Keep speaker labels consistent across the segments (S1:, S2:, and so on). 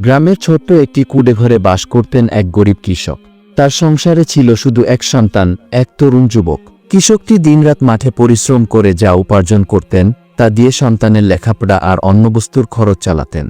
S1: গ্রামের ছোট্ট একটি কুড়ে ঘরে বাস করতেন এক গরিব কৃষক। তার সংসারে ছিল শুধু এক সন্তান, এক তরুণ যুবক। কৃষকটি দিনরাত মাঠে পরিশ্রম করে যা উপার্জন করতেন, তা দিয়ে সন্তানের লেখাপড়া আর অন্য বস্তুর খরচ চালাতেন।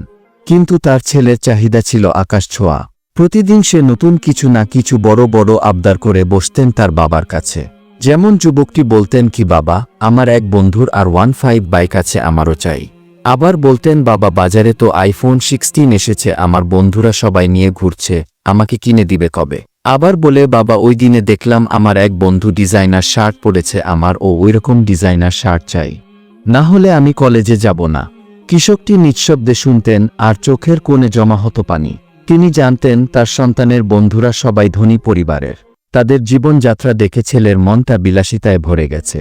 S1: কিন্তু তার ছেলের চাহিদা ছিল আকাশ ছোঁয়া। প্রতিদিন সে নতুন কিছু না কিছু বড় বড় আবদার করে বসতেন তার বাবার কাছে। যেমন যুবকটি বলতেন কি, বাবা, আমার এক বন্ধুর আর ওয়ান ফাইভ বাইক আছে, আমারও চাই। আবার বলতেন, বাবা, বাজারে তো আইফোন সিক্সটিন এসেছে, আমার বন্ধুরা সবাই নিয়ে ঘুরছে, আমাকে কিনে দিবে কবে? আবার বলে, বাবা, ওই দিনে দেখলাম আমার এক বন্ধু ডিজাইনার শার্ট পরেছে, আমার ও ওইরকম ডিজাইনার শার্ট চাই। না হলে আমি কলেজে যাব না। কৃষকটি নিঃশব্দে শুনতেন, আর চোখের কোণে জমা হতো পানি। তিনি জানতেন, তার সন্তানের বন্ধুরা সবাই ধনী পরিবারের। তাদের জীবনযাত্রা দেখে ছেলের মনটা বিলাসিতায় ভরে গেছে।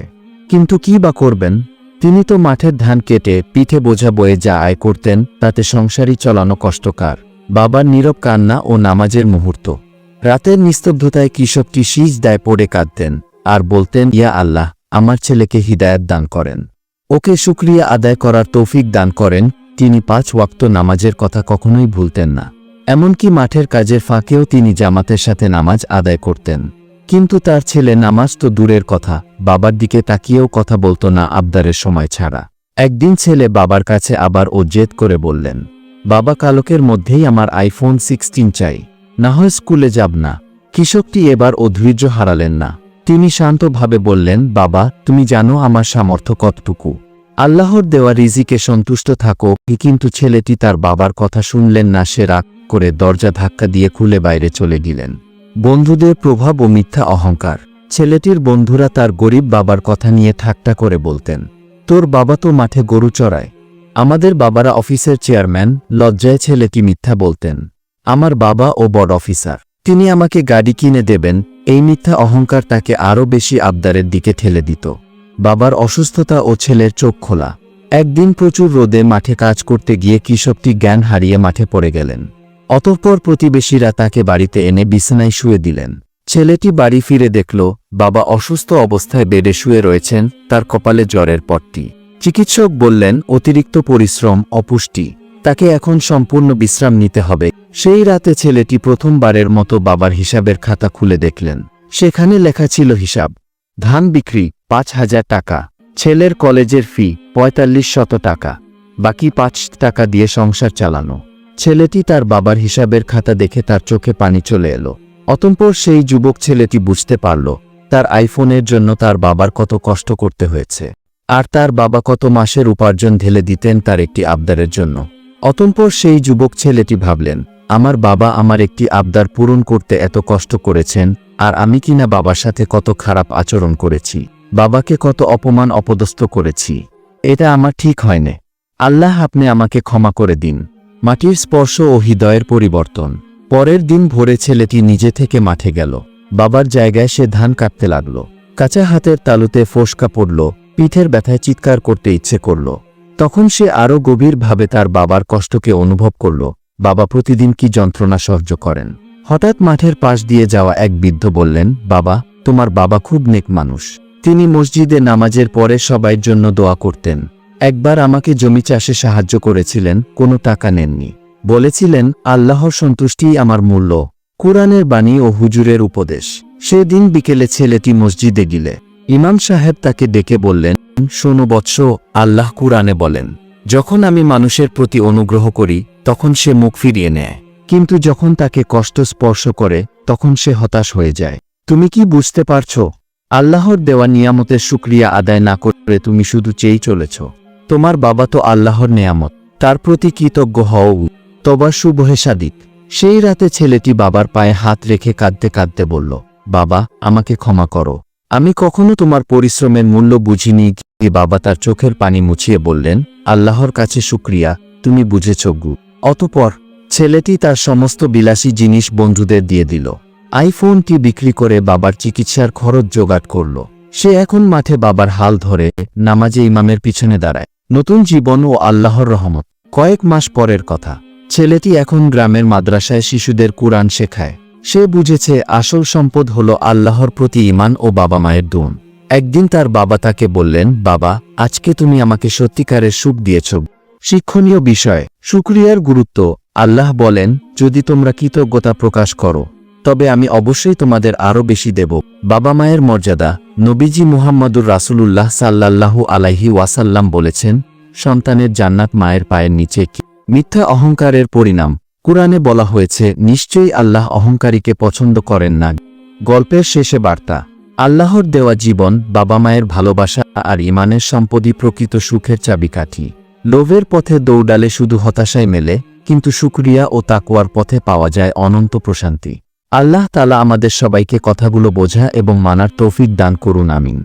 S1: কিন্তু কি বা করবেন? তিনি তো মাঠের ধান কেটে পিঠে বোঝা বয়ে যা আয় করতেন, তাতে সংসারই চলানো কষ্টকর। বাবার নীরব কান্না ও নামাজের মুহূর্ত। রাতের নিস্তব্ধতায় কৃষকটি শীষ দায় পড়ে কাঁদতেন, আর বলতেন, ইয়া আল্লাহ, আমার ছেলেকে হিদায়াত দান করেন। ওকে শুক্রিয়া আদায় করার তৌফিক দান করেন, তিনি পাঁচ ওয়াক্ত নামাজের কথা কখনোই ভুলতেন না। এমনকি মাঠের কাজের ফাঁকেও তিনি জামাতের সাথে নামাজ আদায় করতেন। কিন্তু তার ছেলে নামাজ তো দূরের কথা, বাবার দিকে তাকিয়েও কথা বলতো না আবদারের সময় ছাড়া। একদিন ছেলে বাবার কাছে আবার ও জেদ করে বললেন, বাবা কালকের মধ্যেই আমার আইফোন সিক্সটিন চাই, না হয় স্কুলে যাব না। কৃষকটি এবার ও ধৈর্য হারালেন না। তিনি শান্তভাবে বললেন, বাবা, তুমি জানো আমার সামর্থ্য কতটুকু। আল্লাহর দেওয়া রিজিকে সন্তুষ্ট থাকো, কিন্তু ছেলেটি তার বাবার কথা শুনলেন না, সে রাগ করে দরজা ধাক্কা দিয়ে খুলে বাইরে চলে গেলেন। বন্ধুদের প্রভাব ও মিথ্যা অহংকার। ছেলেটির বন্ধুরা তার গরিব বাবার কথা নিয়ে ঠাট্টা করে বলতেন, তোর বাবা তো মাঠে গরু চড়ায়। আমাদের বাবারা অফিসের চেয়ারম্যান, লজ্জায় ছেলেটি মিথ্যা বলতেন, আমার বাবা ও বড় অফিসার, তিনি আমাকে গাড়ি কিনে দেবেন, এই মিথ্যা অহংকার তাকে আরও বেশি আবদারের দিকে ঠেলে দিত। বাবার অসুস্থতা ও ছেলের চোখ খোলা। একদিন প্রচুর রোদে মাঠে কাজ করতে গিয়ে কৃষকটি জ্ঞান হারিয়ে মাঠে পড়ে গেলেন। অতঃপর প্রতিবেশীরা তাকে বাড়িতে এনে বিছানায় শুয়ে দিলেন। ছেলেটি বাড়ি ফিরে দেখল, বাবা অসুস্থ অবস্থায় বেডে শুয়ে রয়েছেন, তার কপালে জ্বরের পট্টি। চিকিৎসক বললেন, অতিরিক্ত পরিশ্রম অপুষ্টি। তাকে এখন সম্পূর্ণ বিশ্রাম নিতে হবে। সেই রাতে ছেলেটি প্রথমবারের মতো বাবার হিসাবের খাতা খুলে দেখলেন। সেখানে লেখা ছিল হিসাব। ধান বিক্রি, পাঁচ হাজার টাকা। ছেলের কলেজের ফি, পঁয়তাল্লিশ শত টাকা। বাকি পাঁচ টাকা দিয়ে সংসার চালানো। ছেলেটি তার বাবার হিসাবের খাতা দেখে তার চোখে পানি চলে এলো। অতঃপর সেই যুবক ছেলেটি বুঝতে পারল, তার আইফোনের জন্য তার বাবার কত কষ্ট করতে হয়েছে। আর তার বাবা কত মাসের উপার্জন ঢেলে দিতেন তার একটি আবদারের জন্য। অতঃপর সেই যুবক ছেলেটি ভাবলেন, আমার বাবা আমার একটি আবদার পূরণ করতে এত কষ্ট করেছেন, আর আমি কিনা বাবার সাথে কত খারাপ আচরণ করেছি, বাবাকে কত অপমান অপদস্থ করেছি। এটা আমার ঠিক হয়নি। আল্লাহ আপনি আমাকে ক্ষমা করে দিন। মাটির স্পর্শ ও হৃদয়ের পরিবর্তন। পরের দিন ভোরে ছেলেটি নিজে থেকে মাঠে গেল। বাবার জায়গায় সে ধান কাটতে লাগল। কাঁচা হাতের তালুতে ফোসকা পড়ল, পিঠের ব্যথায় চিৎকার করতে ইচ্ছে করল। তখন সে আরও গভীরভাবে তার বাবার কষ্টকে অনুভব করল। বাবা প্রতিদিন কি যন্ত্রণা সহ্য করেন? হঠাৎ মাঠের পাশ দিয়ে যাওয়া এক বৃদ্ধ বললেন, বাবা, তোমার বাবা খুব নেক মানুষ। তিনি মসজিদে নামাজের পরে সবাইর জন্য দোয়া করতেন। একবার আমাকে জমি চাষে সাহায্য করেছিলেন, কোনো টাকা নেননি। বলেছিলেন, আল্লাহর সন্তুষ্টিই আমার মূল্য। কোরআনের বাণী ও হুজুরের উপদেশ। সেদিন বিকেলে ছেলেটি মসজিদে গিলে। ইমাম সাহেব তাকে ডেকে বললেন, শোনো বৎস, আল্লাহ কুরআনে বলেন, যখন আমি মানুষের প্রতি অনুগ্রহ করি, তখন সে মুখ ফিরিয়ে নেয়। কিন্তু যখন তাকে কষ্ট স্পর্শ করে, তখন সে হতাশ হয়ে যায়। তুমি কি বুঝতে পারছ? আল্লাহর দেওয়া নিয়ামতের শুক্রিয়া আদায় না করে তুমি শুধু চেয়েই চলেছ। তোমার বাবা তো আল্লাহর নেয়ামত, তার প্রতি কৃতজ্ঞ হও। তবা সাদিক। সেই রাতে ছেলেটি বাবার পায়ে হাত রেখে কাঁদতে কাঁদতে বলল, বাবা, আমাকে ক্ষমা করো। আমি কখনো তোমার পরিশ্রমের মূল্য বুঝিনি বাবা তার চোখের পানি মুছিয়ে বললেন, আল্লাহর কাছে শুক্রিয়া, তুমি বুঝেছ গু। অতপর ছেলেটি তার সমস্ত বিলাসী জিনিস বন্ধুদের দিয়ে দিল। আইফোনটি বিক্রি করে বাবার চিকিৎসার খরচ জোগাড় করল। সে এখন মাঠে বাবার হাল ধরে নামাজে ইমামের পিছনে দাঁড়ায়। নতুন জীবন ও আল্লাহর রহমত। কয়েক মাস পরের কথা। ছেলেটি এখন গ্রামের মাদ্রাসায় শিশুদের কুরআন শেখায়। সে বুঝেছে আসল সম্পদ হল আল্লাহর প্রতি ইমান ও বাবা মায়ের দুন। একদিন তার বাবা তাকে বললেন, বাবা, আজকে তুমি আমাকে সত্যিকারের সুখ দিয়েছ। শিক্ষণীয় বিষয়। শুক্রিয়ার গুরুত্ব। আল্লাহ বলেন, যদি তোমরা কৃতজ্ঞতা প্রকাশ করো তবে আমি অবশ্যই তোমাদের আরও বেশি দেব। বাবা মায়ের মর্যাদা, নবীজি মুহাম্মদুর রাসূলুল্লাহ সাল্লাল্লাহু আলাইহি ওয়াসাল্লাম বলেছেন, সন্তানের জান্নাত মায়ের পায়ের নিচে কি? মিথ্যা অহংকারের পরিণাম। কুরআনে বলা হয়েছে, নিশ্চয়ই আল্লাহ অহংকারীকে পছন্দ করেন না। গল্পের শেষে বার্তা। আল্লাহর দেওয়া জীবন, বাবা মায়ের ভালোবাসা আর ইমানের সম্পদই প্রকৃত সুখের চাবিকাঠি। লোভের পথে দৌড়ালে শুধু হতাশায় মেলে, কিন্তু শুকরিয়া ও তাকওয়ার পথে পাওয়া যায় অনন্ত প্রশান্তি। আল্লাহ তালা আমাদের সবাইকে কথাগুলো বোঝা এবং মানার তৌফিক দান করুন আমিন।